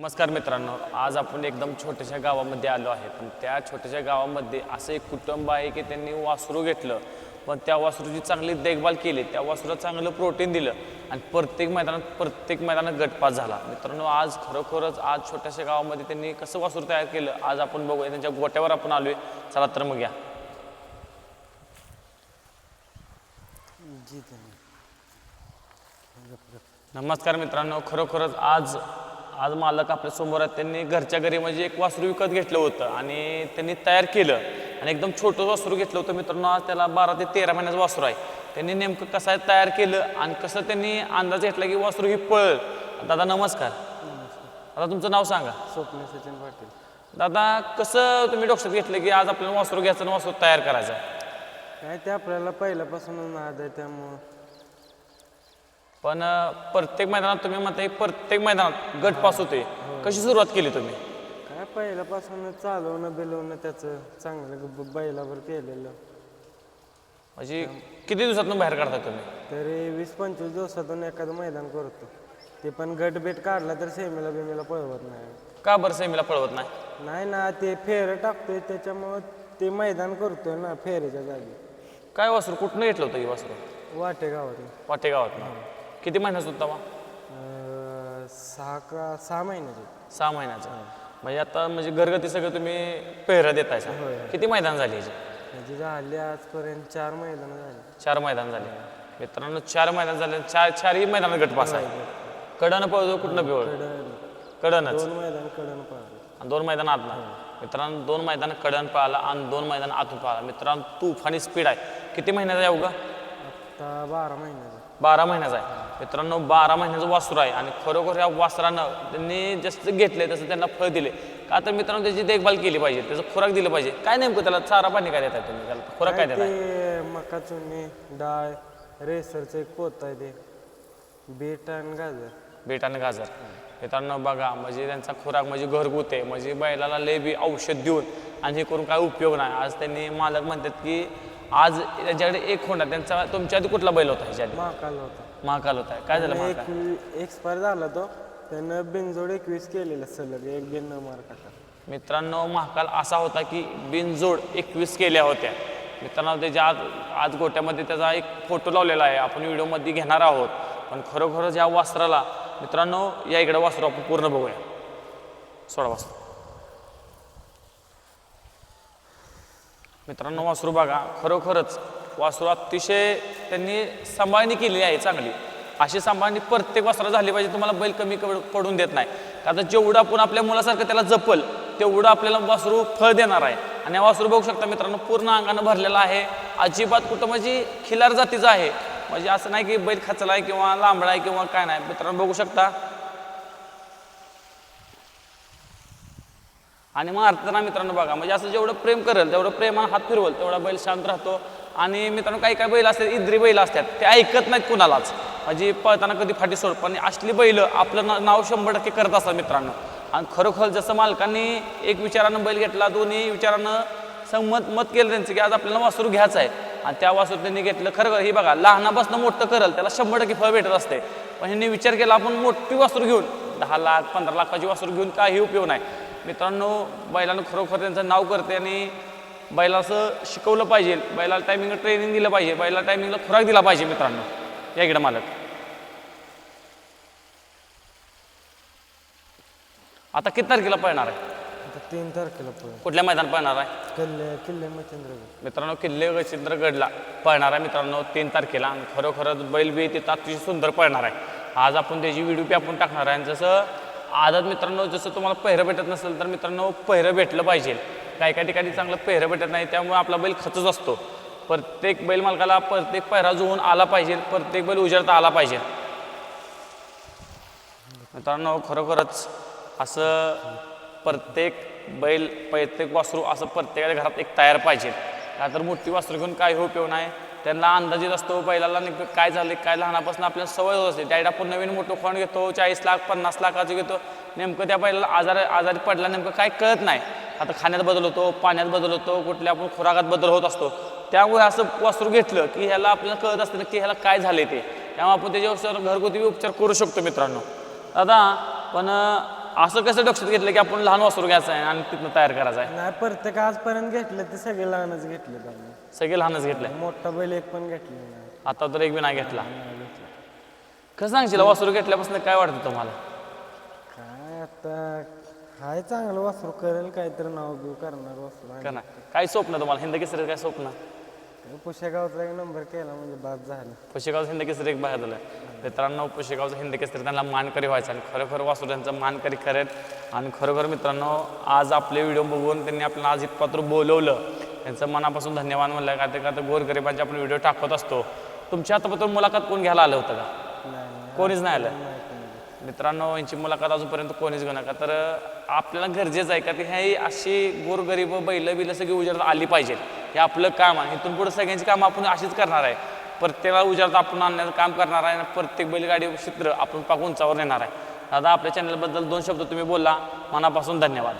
नमस्कार मित्रांनो आज आपण एकदम छोट्याशा गावामध्ये आलो आहे. पण त्या छोट्याशा गावामध्ये असं एक कुटुंब आहे की त्यांनी वासरू घेतलं पण त्या वासरूची चांगली देखभाल केली त्या वासरूला चांगलं प्रोटीन दिलं आणि प्रत्येक मैदानात प्रत्येक मैदानात गटपास झाला. मित्रांनो आज खरोखरच आज छोट्याशा गावामध्ये त्यांनी कसं वासरू तयार केलं आज आपण बघूया. त्यांच्या गोट्यावर आपण आलोय. चला तर मग या. नमस्कार मित्रांनो खरोखरच आज आज मालक आपल्यासमोर आहेत. त्यांनी घरच्या घरी म्हणजे एक वासरू विकत घेतलं होतं आणि त्यांनी तयार केलं. आणि एकदम छोटं वासरू घेतलं होतं. मित्रांनो आज त्याला बारा ते तेरा महिन्याचं वासरू आहे. त्यांनी नेमकं कसं आहे तयार केलं आणि कसं त्यांनी अंदाज घेतला की वासरू ही पळ दादा नमस्कार. आता तुमचं नाव सांगा. स्वप्न सचिन पाटील. दादा कसं तुम्ही डोक्यात घेतलं की आज आपल्याला वासरू घ्यायचं आणि वासरू तयार करायचं? काय ते आपल्याला पहिल्यापासूनच नाद आहे त्यामुळं. पण प्रत्येक मैदानात तुम्ही म्हणताय प्रत्येक मैदानात गट पास होते. कशी सुरुवात केली तुम्ही? काय पहिल्यापासूनच चालवणं बिलवणं त्याचं चांगलं ब- बैलावर केलेलं. म्हणजे किती दिवसातून बाहेर काढताय तुम्ही? तरी वीस पंचवीस दिवसातून एखादं मैदान करतो. ते पण गटबेट काढला तर सेमीला बिमीला पळवत नाही. का बरं सेमीला पळवत नाही? नाही ना ते फेरं टाकतोय त्याच्यामुळं ते मैदान करतोय ना फेरीच्या जागी. काय वासरू? कुठनं घेतलं होतं ही वासरू? वाटे गावात वाटेगावात किती महिन्याचा होता अं, सहा का सहा महिन्याचे. सहा महिन्याचा. म्हणजे आता म्हणजे घरगती सगळं तुम्ही पेहरा देताय सा. किती मैदान झाली याची? म्हणजे झाले आजपर्यंत चार मैदानं झाली. चार मैदान झाले. मित्रांनो चार मैदान झाले चार चारही मैदानात गट पास आहे. कडनं पळतो कुठनं पिवळ? कडन. कडनच. दोन मैदान कडन पाहिजे आणि दोन मैदान आतला मित्रांनो दोन मैदान कडन पळाला आणि दोन मैदान आतून पळाला. मित्रांनो तुफानी स्पीड आहे. किती महिन्याचा आहे उगा आता बारा महिन्याचा. बारा महिन्याचा आहे. मित्रांनो बारा महिन्याचं वासरू आहे आणि खरोखर या वासरानं त्यांनी जसं घेतलंय तसं त्यांना फळ दिले का तर मित्रांनो त्याची देखभाल केली पाहिजे त्याचं खुराक दिलं पाहिजे. काय नेमकं त्याला चारा पाणी काय देताय तुम्ही? त्याला खुराक काय देताय? ते मका चुन्नी डाळ रेसरचं एक पोत आहे ते. बीट आणि गाजर. बीट आणि गाजर. मित्रांनो बघा म्हणजे त्यांचा खुराक म्हणजे घरगुती आहे. म्हणजे बैलाला लय बी औषध देऊन आणि हे करून काय उपयोग नाही. आज त्यांनी मालक म्हणतात की आज त्यांच्याकडे एक होणार. त्यांचा तुमच्या आधी कुठला बैल होता ह्याच्या आधी? होता. महाकाल होता. काय झालं महाकाल एक एक्सपायर झाला तो. त्यानं बिनजोड एकवीस केलेलं सलग एक बिन मार टाका मित्रांनो महाकाल असा होता की बिनजोड एकवीस केल्या होत्या. मित्रांनो त्याच्या आज आज गोट्यामध्ये त्याचा एक फोटो लावलेला आहे. आपण व्हिडिओमध्ये घेणार आहोत. पण खरोखरच या वस्त्राला मित्रांनो या इकडे वासरू आपण पूर्ण बघूया. सोळा वाजता मित्रांनो वासरू बघा खरोखरच वासरू अतिशय त्यांनी सांभाळणी केलेली आहे चांगली. अशी सांभाळणी प्रत्येक वासरा झाली पाहिजे तुम्हाला बैल कमी कड- पडून देत नाही. आता जेवढं आपण आपल्या मुलासारखं त्याला जपल तेवढं आपल्याला वासरू फळ देणार आहे. आणि हा वासरू बघू शकता मित्रांनो पूर्ण अंगानं भरलेला आहे. अजिबात कुठं म्हणजे खिलार जातीचं आहे. म्हणजे असं नाही की बैल खचला आहे किंवा लांबडा आहे किंवा काय नाही. मित्रांनो बघू शकता. आणि मारताना मित्रांनो बघा म्हणजे असं जेवढं प्रेम करेल तेवढं प्रेमानं हात फिरवल तेवढा बैल शांत राहतो. आणि मित्रांनो काही काही बैल असतात इद्री बैल असतात ते ऐकत नाहीत कुणालाच. म्हणजे पळताना कधी फाटी सोड पण असली बैल आपलं ना- नाव शंभर टक्के करत असतात मित्रांनो. आणि खरोखर जसं मालकांनी एक विचारानं बैल घेतला दोन्ही विचारानं संमत मत केलं त्यांचं की आज आपल्याला वासरू घ्यायचं आहे. आणि त्या वासरू त्यांनी घेतलं खरं हे बघा लहानापासून मोठं करल त्याला शंभर टक्के फळ भेटत असते. पण ह्यांनी विचार केला आपण मोठी वासरू घेऊन दहा लाख पंधरा लाखाची वासरू घेऊन काही उपयोग नाही. मित्रांनो बैलानं खरोखर त्यांचं नाव करते आणि बैला असं शिकवलं पाहिजे. बैलाला टायमिंगला ट्रेनिंग दिलं पाहिजे. बैला टायमिंगला खुराक दिला पाहिजे मित्रांनो. या इकडे मालक. आता किती तारखेला पळणार आहे? तीन तारखेला पळ कुठल्या मैदान पळणार आहे? किल्ले किल्ले मच्छिंद्रगड. मित्रांनो किल्ले गडला पळणार आहे मित्रांनो तीन तारखेला. आणि खरोखरच बैल बी तिथं अतिशय सुंदर पळणार आहे. आज आपण त्याची व्हिडिओ बी आपण टाकणार आहे. आणि जसं आदत मित्रांनो जसं तुम्हाला पहिरं भेटत नसेल तर मित्रांनो पहिरं भेटलं पाहिजे. काही काही ठिकाणी चांगलं पेहरं भेटत नाही त्यामुळे आपला बैल खचच असतो. प्रत्येक बैल मालकाला प्रत्येक पेहरा जुळून आला पाहिजे प्रत्येक बैल उजळता आला पाहिजे. मित्रांनो खरोखरच असं प्रत्येक बैल प्रत्येक वासरू असं प्रत्येकाच्या घरात एक तयार पाहिजे. का तर मोठी वासरू घेऊन काय उपयोग नाही. त्यांना अंदाजित असतो बैलाला नेमकं काय झालं काय लहानापासून आपल्याला सवय होत असते. त्यावेळी आपण नवीन मोठं खोंड घेतो चाळीस लाख पन्नास लाखाचं घेतो. नेमकं त्या बैलाला आजार आजारी पडला नेमकं काय कळत नाही. आता खाण्यात बदल होतो पाण्यात बदल होतो कुठल्या आपण खुराकात बदल होत असतो. त्यामुळे असं वासरू घेतलं की ह्याला आपल्याला कळत असतं की ह्याला काय झाले ते. त्यामुळे आपण त्याच्यावर घरगुती उपचार करू शकतो मित्रांनो. दादा पण असं कसं लक्षात घेतलं की आपण लहान वासरू घ्यायचं आहे आणि तिथनं तयार करायचं आहे? नाही प्रत्येक आजपर्यंत घेतलं ते सगळे लहानच घेतले सगळे लहानच घेतलंय मोठा बैल एक पण घेतले नाही. आता तर एक बी नाही घेतला. घेतला. कसं सांगशील वासरू घेतल्यापासून काय वाटतं तुम्हाला? काय आता हाय चांगलं वासरू करेल काहीतरी नाव बिव करणार वासरू. का काय स्वप्न तुम्हाला? हिंद केसरी काय स्वप्न? पुशेगावचा एक नंबर केला म्हणजे बाद झालं. पुशेगावचं हिंद केसरी एक बाहेर झालं. मित्रांनो पुशेगावचं हिंद केसरी त्यांना मानकरी व्हायचं आणि खरोखर वासरू त्यांचं मानकरी करेल आणि खरोखर मित्रांनो आज आपले व्हिडिओ बघून त्यांनी आपल्याला आज इतपात्र बोलवलं. त्यांचं मनापासून धन्यवाद म्हणलं. का ते का तर गोरगरिबांचे आपण व्हिडिओ टाकत असतो. तुमच्या आतापर्यंत मुलाखत कोण घ्यायला आलं होतं का? कोणीच नाही आलं. मित्रांनो यांची मुलाखत अजूनपर्यंत कोणीच घेऊ नका. तर आपल्याला गरजेचं आहे का? ती ह्या अशी गोरगरीब बैल बिलं सगळी उजेडात आली पाहिजे हे आपलं काम आहे. इथून पुढे सगळ्यांची कामं आपण अशीच करणार आहे. प्रत्येकाला उजेडात आपण आणण्याचं काम करणार आहे आणि प्रत्येक बैलगाडी क्षेत्र आपण पाक उंचावर नेणार आहे. दादा आपल्या चॅनलबद्दल दोन शब्द तुम्ही बोलला. मनापासून धन्यवाद.